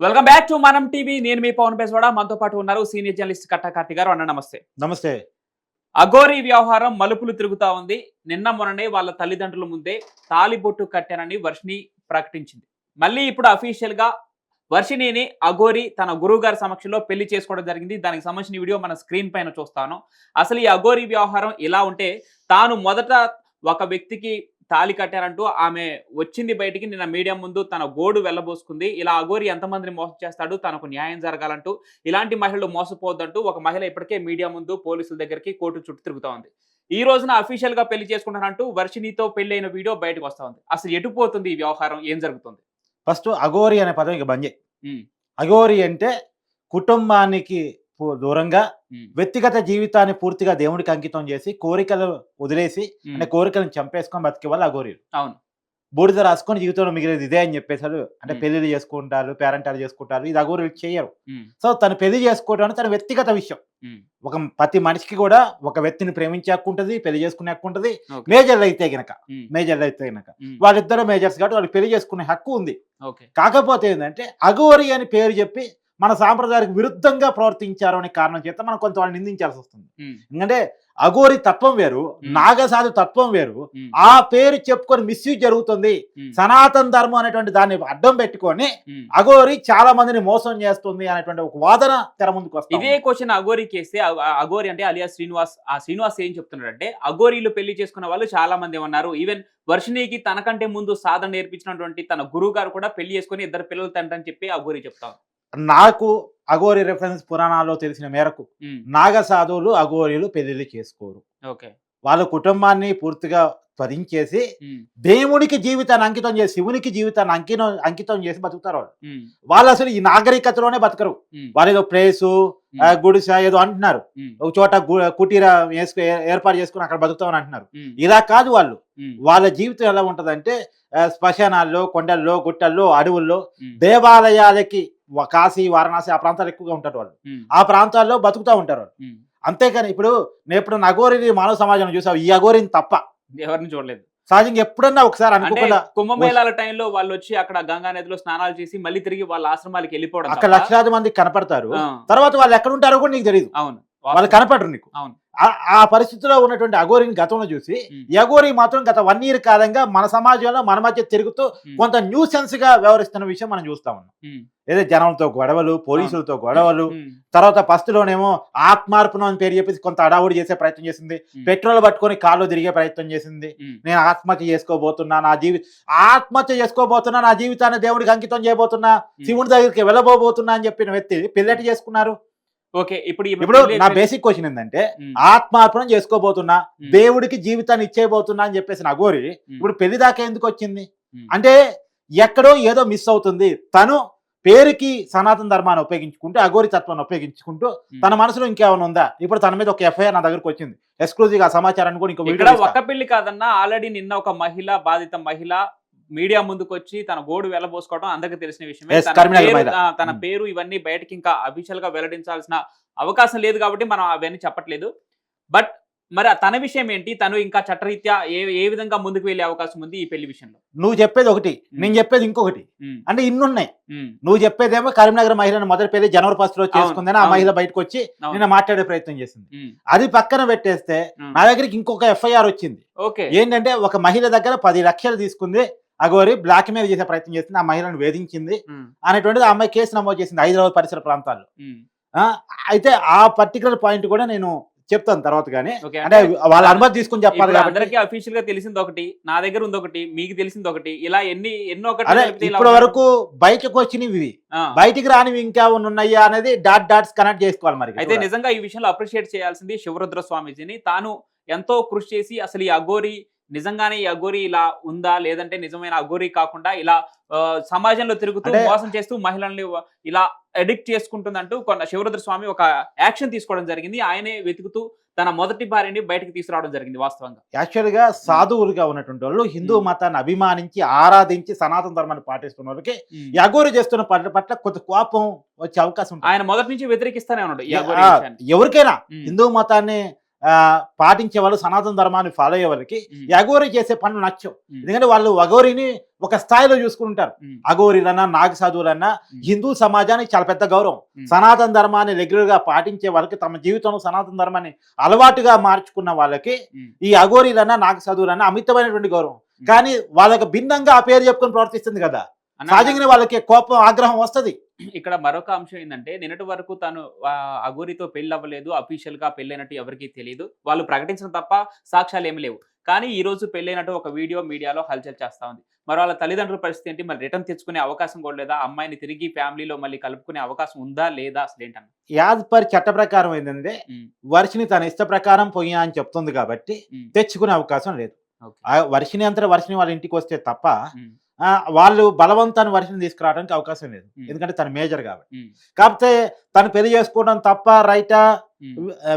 Welcome back to Manam TV నేను మీ పవన్ బేస్వాడ మనతో పాటు ఉన్నారు సీనియర్ జర్నలిస్ట్ కట్టా కార్తి గారు. అన్న నమస్తే. నమస్తే. అఘోరీ వ్యవహారం మలుపులు తిరుగుతా ఉంది. నిన్న మొన్ననే వాళ్ళ తల్లిదండ్రుల ముందే తాలిబొట్టు కట్టానని వర్షిని ప్రకటించింది. మళ్ళీ ఇప్పుడు అఫీషియల్గా వర్షిణిని అఘోరి తన గురువు గారి సమక్షంలో పెళ్ళి చేసుకోవడం జరిగింది. దానికి సంబంధించిన వీడియో మన స్క్రీన్ పైన చూస్తాను. అసలు ఈ అఘోరి వ్యవహారం ఇలా ఉంటే తాను మొదట ఒక వ్యక్తికి తాళి కట్టారంటూ ఆమె వచ్చింది బయటికి నిన్న మీడియా ముందు తన గోడు వెళ్ళబోసుకుంది. ఇలా అఘోరి ఎంతమందిని మోసం చేస్తాడు తనకు న్యాయం జరగాలంటూ ఇలాంటి మహిళలు మోసపోవద్దంటూ ఒక మహిళ ఇప్పటికే మీడియా ముందు పోలీసుల దగ్గరికి కోర్టు చుట్టూ తిరుగుతా ఉంది. ఈ రోజున అఫీషియల్గా పెళ్ళి చేసుకుంటానంటూ వర్షినితో పెళ్ళి అయిన వీడియో బయటకు వస్తా ఉంది. అసలు ఎటు పోతుంది ఈ వ్యవహారం? ఏం జరుగుతుంది? ఫస్ట్ అఘోరి అనే పదం ఇక బంద్. అఘోరి అంటే కుటుంబానికి దూరంగా వ్యక్తిగత జీవితాన్ని పూర్తిగా దేవుడికి అంకితం చేసి కోరికలు వదిలేసి అంటే కోరికలను చంపేసుకొని బతికే వాళ్ళు అఘోరీలు అవును. బూడిద రాసుకొని జీవితంలో మిగిలేదు ఇదే అని చెప్పేసారు అంటే. పెళ్ళిళ్ళు చేసుకుంటారు పేరెంటాలు చేసుకుంటారు ఇది అఘోరీలు చేయరు. సో తను పెళ్ళి చేసుకోవడం అనేది తన వ్యక్తిగత విషయం. ఒక ప్రతి మనిషికి కూడా ఒక వ్యక్తిని ప్రేమించే హక్కు ఉంటుంది పెళ్ళి చేసుకునే హక్కు ఉంటుంది. మేజర్లు అయితే గనక మేజర్లు అయితే గనక. వాళ్ళిద్దరు మేజర్స్ కాబట్టి వాళ్ళు పెళ్ళి చేసుకునే హక్కు ఉంది. కాకపోతే ఏంటంటే అఘోరి అని పేరు చెప్పి మన సాంప్రదాయానికి విరుద్ధంగా ప్రవర్తించారు అనే కారణం చేత మనం కొంత వాళ్ళని నిందించాల్సి వస్తుంది. ఎందుకంటే అఘోరి తత్వం వేరు నాగసాధు తత్వం వేరు ఆ పేరు చెప్పుకొని మిస్యూజ్ జరుగుతుంది. సనాతన ధర్మం అనేటువంటి దాన్ని అడ్డం పెట్టుకొని. అఘోరి చాలా మందిని మోసం చేస్తుంది అనేటువంటి ఒక వాదన తెర ముందుకు ఇదే వస్తుంది క్వశ్చన్ అఘోరికి వేస్తే అ- అ- అఘోరి అంటే అలియా శ్రీనివాస్ ఆ శ్రీనివాస్ ఏం చెప్తున్నాడంటే అఘోరీలు పెళ్ళి చేసుకున్న వాళ్ళు చాలా మంది ఉన్నారు ఈవెన్ వర్షిణికి తనకంటే ముందు సాధన నేర్పించినటువంటి తన గురువు గారు కూడా పెళ్ళి చేసుకుని ఇద్దరు పిల్లలు తండ్రి చెప్పి అఘోరి చెప్తాను నాకు అఘోరి రెఫరెన్స్ పురాణాల్లో తెలిసిన మేరకు నాగ సాధువులు అఘోరీలు పెళ్ళిళ్ళు చేసుకోరు. వాళ్ళ కుటుంబాన్ని పూర్తిగా త్వరించేసి దేవునికి జీవితాన్ని అంకితం చేసి శివునికి జీవితాన్ని అంకితం అంకితం చేసి బతుకుతారు వాళ్ళు. వాళ్ళు అసలు ఈ నాగరికతలోనే బతకరు. వాళ్ళు ఏదో ప్లేసు గుడిస ఏదో అంటున్నారు. ఒక చోట కుటీర వేసుకు ఏర్పాటు చేసుకుని అక్కడ బతుకుతామని అంటున్నారు. ఇలా కాదు వాళ్ళు. వాళ్ళ జీవితం ఎలా ఉంటదంటే శ్మశానాల్లో కొండల్లో గుట్టల్లో అడవుల్లో దేవాలయాలకి కాశీ వారణాసి ఆ ప్రాంతాలు ఎక్కువగా ఉంటారు వాళ్ళు. ఆ ప్రాంతాల్లో బతుకుతూ ఉంటారు వాళ్ళు. అంతేకాని ఇప్పుడు నేను ఇప్పుడు నగోరిని మానవ సమాజంలో చూసావు ఈ అఘోరిని తప్ప. ఎవరిని చూడలేదు. సహజంగా ఎప్పుడన్నా ఒకసారి అనుకోకుండా కుంభమేళాల టైంలో వాళ్ళు వచ్చి అక్కడ గంగా నదిలో స్నానాలు చేసి మళ్ళీ తిరిగి వాళ్ళ ఆశ్రమాలకి వెళ్ళిపోవడం అక్కడ లక్షలాది మంది కనపడతారు. తర్వాత వాళ్ళు ఎక్కడ ఉంటారో కూడా నీకు తెలియదు అవును. వాళ్ళు కనపడరు నీకు. అవును. ఆ- ఆ పరిస్థితిలో ఉన్నటువంటి అఘోరిని గతంలో చూసి అఘోరి మాత్రం గత వన్ ఇయర్ కాలంగా మన సమాజంలో మన మధ్య తిరుగుతూ కొంత న్యూసెన్స్గా వ్యవహరిస్తున్న విషయం మనం చూస్తా ఉన్నాం. ఏదో జనంతో గొడవలు పోలీసులతో గొడవలు తర్వాత పస్తులోనేమో ఆత్మార్పణం అని పేరు చెప్పేసి కొంత అడావుడి చేసే ప్రయత్నం చేసింది. పెట్రోల్ పట్టుకొని కాళ్ళు తిరిగే ప్రయత్నం చేసింది. నేను ఆత్మహత్య చేసుకోబోతున్నా నా జీవి ఆత్మహత్య చేసుకోబోతున్నా నా జీవితాన్ని దేవుడికి అంకితం చేయబోతున్నా శివుడి దగ్గరికి వెళ్ళబోబోతున్నా అని చెప్పిన వ్యక్తి పెళ్ళటి చేసుకున్నారు. ఓకే ఇప్పుడు ఇప్పుడు నా. బేసిక్ క్వశ్చన్ ఏంటంటే ఆత్మార్పణం చేసుకోబోతున్నా దేవుడికి జీవితాన్ని ఇచ్చేయబోతున్నా అని చెప్పేసి అఘోరి ఇప్పుడు పెళ్ళి దాకా ఎందుకు వచ్చింది? అంటే ఎక్కడో ఏదో మిస్ అవుతుంది. తను పేరుకి సనాతన ధర్మాన్ని ఉపయోగించుకుంటూ అఘోరి తత్వాన్ని ఉపయోగించుకుంటూ. తన మనసులో ఇంకేమైనా ఉందా? ఇప్పుడు తన మీద ఒక ఎఫ్ఐఆర్ నా దగ్గరకు వచ్చింది. ఎక్స్క్లూజివ్ ఆ సమాచారాన్ని కూడా ఇంకో ఒక్క పెళ్ళి కాదన్నా ఆల్రెడీ నిన్న ఒక మహిళ బాధిత మహిళ మీడియా ముందుకు వచ్చి తన గోడు వెళ్ళబోసుకోవడం అందరికీ తెలిసిన విషయమే. తన పేరు- Hmm. పేరు ఇవన్నీ బయటకి ఇంకా అఫీషియల్గా వెల్లడించాల్సిన అవకాశం లేదు కాబట్టి మనం అవన్నీ చెప్పట్లేదు. బట్ మరి తన విషయం ఏంటి? తను ఇంకా చట్టరీత్యా ఏ ఏ విధంగా ముందుకు వెళ్ళే అవకాశం ఉంది ఈ పెళ్ళి విషయంలో? నువ్వు చెప్పేది ఒకటి నేను చెప్పేది ఇంకొకటి. ఉమ్, అంటే ఇన్నున్నాయి. నువ్వు చెప్పేదేమో కరీంనగర్ మహిళను మొదటి పెళ్ళి జనవరి ఫస్ట్లో చేసుకుందని ఆ. మహిళ బయటకు వచ్చి. నిన్న మాట్లాడే ప్రయత్నం చేసింది. అది పక్కన పెట్టేస్తే. నా దగ్గరికి ఇంకొక ఎఫ్ఐఆర్ వచ్చింది. ఓకే ఏంటంటే ఒక మహిళ దగ్గర పది లక్షలు తీసుకుంది. అగోరి బ్లాక్ మెయిల్ చేసే ప్రయత్నం చేసింది ఆ మహిళను వేధించింది అనేటువంటిది ఆ అమ్మాయి కేసు నమోదు చేసింది హైదరాబాద్ పరిసర ప్రాంతాల్లో. అయితే ఆ పర్టికులర్ పాయింట్ కూడా నేను చెప్తాను తర్వాత కానీ. అంటే వాళ్ళ అనుమతి తీసుకుని చెప్పాలి అందరికీ అఫీషియల్గా తెలిసింది ఒకటి నా దగ్గర ఉంది ఒకటి మీకు తెలిసింది ఒకటి ఇలా ఎన్ని ఎన్నో ఒకటి ఇప్పటి. వరకు బయటకు వచ్చినవి ఇవి. బయటికి రానివి ఇంకా ఉన్నాయా అనేది డాట్ డాట్స్ కనెక్ట్ చేసుకోవాలి మరి. అయితే నిజంగా ఈ విషయంలో అప్రిషియేట్ చేయాల్సింది శివరుద్ర స్వామీజీని తాను ఎంతో కృషి చేసి అసలు ఈ అఘోరి నిజంగానే ఈ అఘోరి ఇలా ఉందా? లేదంటే నిజమైన అఘోరి కాకుండా ఇలా సమాజంలో తిరుగుతూ మోసం చేస్తూ మహిళల్ని ఇలా ఎడిక్ట్ చేసుకుంటుందంటూ కొన్న శివరుద్ర స్వామి ఒక యాక్షన్ తీసుకోవడం జరిగింది. ఆయనే వెతుకుతూ తన మొదటి భార్యని బయటకు తీసుకురావడం జరిగింది వాస్తవంగా. యాక్చువల్గా సాధువులుగా ఉన్నటువంటి వాళ్ళు హిందూ. మతాన్ని అభిమానించి ఆరాధించి సనాతన ధర్మాన్ని పాటిస్తున్న వాళ్ళకి అఘోరి చేస్తున్న పట్ల పట్ల కొంత కోపం వచ్చే అవకాశం ఆయన మొదటి నుంచి వ్యతిరేకిస్తానే ఉన్నాడు. ఎవరికైనా హిందూ మతాన్ని పాటించే వాళ్ళు సనాతన ధర్మాన్ని ఫాలో అయ్యే వాళ్ళకి అఘోరి చేసే పనులు నచ్చవు. ఎందుకంటే వాళ్ళు అఘోరిని ఒక స్థాయిలో చూసుకుంటారు. అఘోరిలన్నా నాగ సాధువులన్నా. హిందూ సమాజానికి చాలా పెద్ద గౌరవం. సనాతన ధర్మాన్ని రెగ్యులర్గా పాటించే వాళ్ళకి తమ జీవితంలో సనాతన ధర్మాన్ని అలవాటుగా మార్చుకున్న వాళ్ళకి. ఈ అఘోరీలన్నా నాగ సాధువులన్నా అమితమైనటువంటి గౌరవం. కానీ వాళ్ళకి భిన్నంగా ఆ పేరు చెప్పుకొని ప్రవర్తిస్తుంది కదా. సహజంగానే వాళ్ళకి కోపం ఆగ్రహం వస్తది. ఇక్కడ మరొక అంశం ఏంటంటే నిన్నటి వరకు తను ఆ, అఘోరితో పెళ్ళి అవ్వలేదు అఫీషియల్గా పెళ్ళైనట్టు ఎవరికీ తెలియదు వాళ్ళు ప్రకటించిన తప్ప సాక్ష్యాలు ఏమి లేవు. కానీ ఈ రోజు పెళ్ళైనట్టు ఒక వీడియో మీడియాలో హల్చల్ చేస్తా ఉంది. మరి వాళ్ళ తల్లిదండ్రుల పరిస్థితి ఏంటి? మరి రిటర్న్ తెచ్చుకునే అవకాశం కూడా లేదా? అమ్మాయిని తిరిగి ఫ్యామిలీలో మళ్ళీ కలుపుకునే అవకాశం ఉందా లేదా అసలు ఏంటన్న? యాజ్ పర్ చట్ట ప్రకారం ఏంటంటే వర్షిని తన ఇష్ట ప్రకారం పొయ్యా అని చెప్తుంది కాబట్టి తెచ్చుకునే అవకాశం లేదు. వర్షిని అంతా వర్షిని వాళ్ళ ఇంటికి వస్తే తప్ప వాళ్ళు బలవంతాన్ని వర్షిని తీసుకురావడానికి అవకాశం లేదు. ఎందుకంటే తను మేజర్ కాబట్టి. కాకపోతే తను పెళ్ళి చేసుకోవడం తప్ప రైటా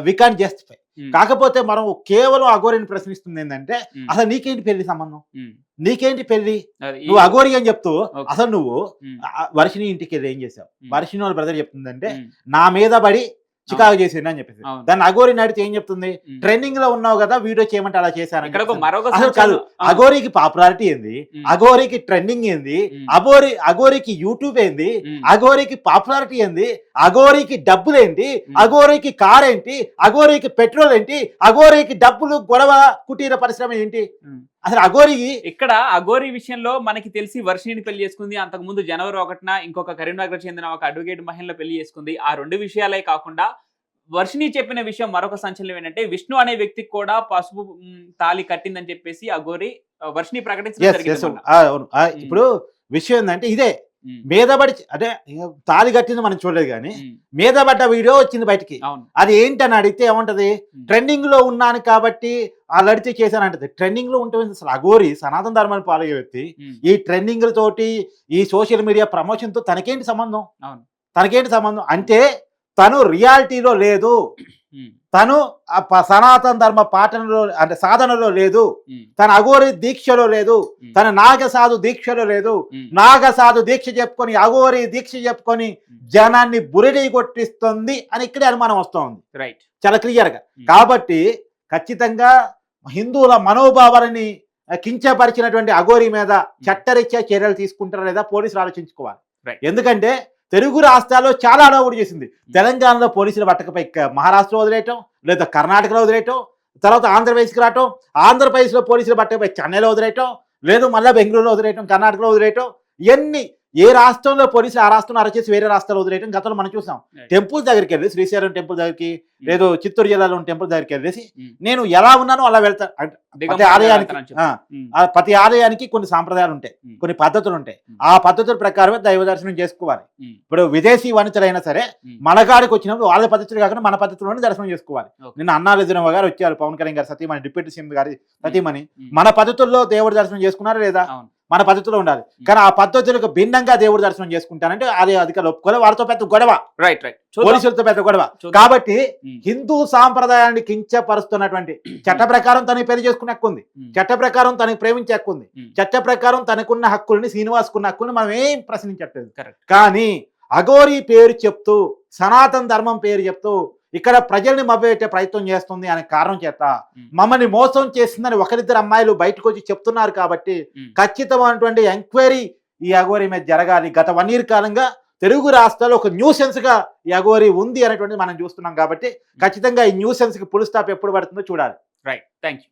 వి కాన్ జస్టిఫై. కాకపోతే మనం కేవలం అఘోరిని ప్రశ్నిస్తుంది ఏంటంటే అసలు నీకేంటి పెళ్ళి సంబంధం. నీకేంటి పెళ్ళి? నువ్వు అఘోరి అని చెప్తూ. అసలు నువ్వు వర్షిని ఇంటికి వెళ్ళి ఏం చేసావు. వర్షిని వాళ్ళ బ్రదర్ చెప్తుందంటే నా మీద పడి చికాకు చేసిండు అని చెప్పేసి. దాన్ని అఘోరిని అడిగితే ఏం చెప్తుంది. ట్రెండింగ్లో ఉన్నావు కదా వీడియో చేయమంటే అలా చేశాను అసలు కాదు అఘోరికి పాపులారిటీ ఏంది? ఉమ్, అఘోరికి ట్రెండింగ్ ఏంది? ఉమ్, అఘోరి అఘోరికి యూట్యూబ్ ఏంది? ఉమ్, అఘోరికి పాపులారిటీ ఏంది? అఘోరికి డబ్బులు ఏంటి? ఉమ్. అఘోరికి కార్ ఏంటి? అఘోరికి పెట్రోల్ ఏంటి? అఘోరికి డబ్బులు గొడవ కుటీర పరిశ్రమ ఏంటి. అసలు అఘోరికి ఇక్కడ అఘోరి విషయంలో మనకి తెలిసి వర్షిని పెళ్ళి చేసుకుంది. అంతకు ముందు జనవరి ఒకటిన ఇంకొక కరీంనగర్ చెందిన ఒక అడ్వకేట్ మహిళ పెళ్ళి చేసుకుంది. ఆ రెండు విషయాలే కాకుండా వర్షిని చెప్పిన విషయం మరొక సంచలనం ఏంటంటే విష్ణు అనే వ్యక్తికి కూడా పసుపు తాళి కట్టిందని చెప్పేసి అఘోరి ఆ, వర్షిని ప్రకటించడం జరిగింది ఇప్పుడు విషయం ఏంటంటే ఇదే. మీదబడి అంటే ఇక తాళి కట్టింది మనం చూడలేదు కానీ మీదబడ్డ వీడియో వచ్చింది బయటికి. అది ఏంటని అడిగితే ఏమంటది. ట్రెండింగ్లో ఉన్నాను కాబట్టి ఆ లడితే చేశానంటది ట్రెండింగ్లో ఉంటుంది అసలు అఘోరి సనాతన ధర్మాన్ని పాలయ్యే వ్యక్తి. ఈ ట్రెండింగ్ తోటి ఈ సోషల్ మీడియా ప్రమోషన్తో తనకేంటి సంబంధం? తనకేంటి సంబంధం? అంటే తను రియాలిటీలో లేదు. తను ఆ సనాతన ధర్మ పాఠనలో అంటే సాధనలో లేదు. తన అఘోరి దీక్షలో లేదు. తన నాగసాధు దీక్షలో లేదు. ఉమ్, నాగసాధు దీక్ష చెప్పుకొని అఘోరి దీక్ష చెప్పుకొని జనాన్ని బురిడి కొట్టిస్తుంది అని ఇక్కడే అనుమానం వస్తోంది. రైట్ చాలా క్లియర్గా. కాబట్టి ఖచ్చితంగా హిందువుల మనోభావాలని కించపరిచినటువంటి అఘోరి మీద చట్టరీత్యా చర్యలు తీసుకుంటారా లేదా పోలీసులు ఆలోచించుకోవాలి. ఎందుకంటే తెలుగు రాష్ట్రాల్లో చాలా అడవుడు చేసింది. తెలంగాణలో పోలీసులు పట్టకపోయి క- మహారాష్ట్రలో వదిలేయటం లేదా కర్ణాటకలో వదిలేయటం తర్వాత ఆంధ్రప్రదేశ్కి రావటం ఆంధ్రప్రదేశ్లో పోలీసులు పట్టకపోయి చెన్నైలో వదిలేయటం లేదు మళ్ళీ బెంగళూరులో వదిలేయటం కర్ణాటకలో వదిలేయటం ఇవన్నీ ఏ రాష్ట్రంలో పోలీసులు ఆ రాష్ట్రంలో అరెస్ట్ చేసి వేరే రాష్ట్రాలు వదిలేయటం గతంలో మనం చూసాం Right. టెంపుల్ దగ్గరికి వెళ్ళి శ్రీశైలం టెంపుల్ దగ్గరికి లేదు చిత్తూరు జిల్లాలో ఉన్న టెంపుల్ దగ్గరికి వెళ్ళేసి ఉమ్. నేను ఎలా ఉన్నానో అలా వెళ్తా ప్రతి ఆలయానికి ఆ ప్రతి ఆలయానికి కొన్ని సాంప్రదాయాలు ఉంటాయి. కొన్ని పద్ధతులు ఉంటాయి. ఆ పద్ధతుల ప్రకారమే దైవ దర్శనం చేసుకోవాలి ఇప్పుడు విదేశీ వనితలైనా సరే. మనగాడికి వచ్చినప్పుడు వాళ్ళ పద్ధతులు కాకుండా మన పద్ధతిలోనే దర్శనం చేసుకోవాలి. నిన్న అన్నాలజనవ గారు వచ్చారు పవన్ కళ్యాణ్ గారు సతీమణి డిప్యూటీ సీఎం గారి సతీమణి. మన పద్ధతుల్లో దేవుడి దర్శనం చేసుకున్నారా లేదా మన పద్ధతిలో ఉండాలి. కానీ ఆ పద్ధతులకు భిన్నంగా దేవుడి దర్శనం చేసుకుంటానంటే అది అధికారులు ఒప్పుకోలే వాళ్ళతో పెద్ద గొడవ. Right right. పోలీసులతో పెద్ద గొడవ. కాబట్టి ఉమ్, హిందూ సాంప్రదాయాన్ని కించపరుస్తున్నటువంటి చట్ట ప్రకారం తనకి పెళ్ళి చేసుకునే హక్కు ఉంది. చట్ట ప్రకారం తనకి ప్రేమించే హక్కు ఉంది. చట్ట ప్రకారం తనకున్న హక్కుల్ని శ్రీనివాస్కున్న హక్కుల్ని మనం ఏం ప్రశ్నించట్లేదు. కానీ అఘోరి పేరు చెప్తూ సనాతన ధర్మం పేరు చెప్తూ ఇక్కడ ప్రజల్ని మభ్యపెట్టే ప్రయత్నం చేస్తుంది అనే కారణం చేత మమ్మల్ని మోసం చేస్తుందని ఒకరిద్దరు అమ్మాయిలు బయటకు వచ్చి చెప్తున్నారు కాబట్టి. ఖచ్చితమైనటువంటి ఎంక్వైరీ ఈ అఘోరి మీద జరగాలి. గత వన్ ఇయర్ కాలంగా తెలుగు రాష్ట్రాల్లో ఒక న్యూసెన్స్గా ఈ అఘోరి ఉంది అనేటువంటిది మనం చూస్తున్నాం కాబట్టి ఖచ్చితంగా ఈ న్యూసెన్స్కి పుల్ స్టాప్ ఎప్పుడు పడుతుందో చూడాలి. Right thank you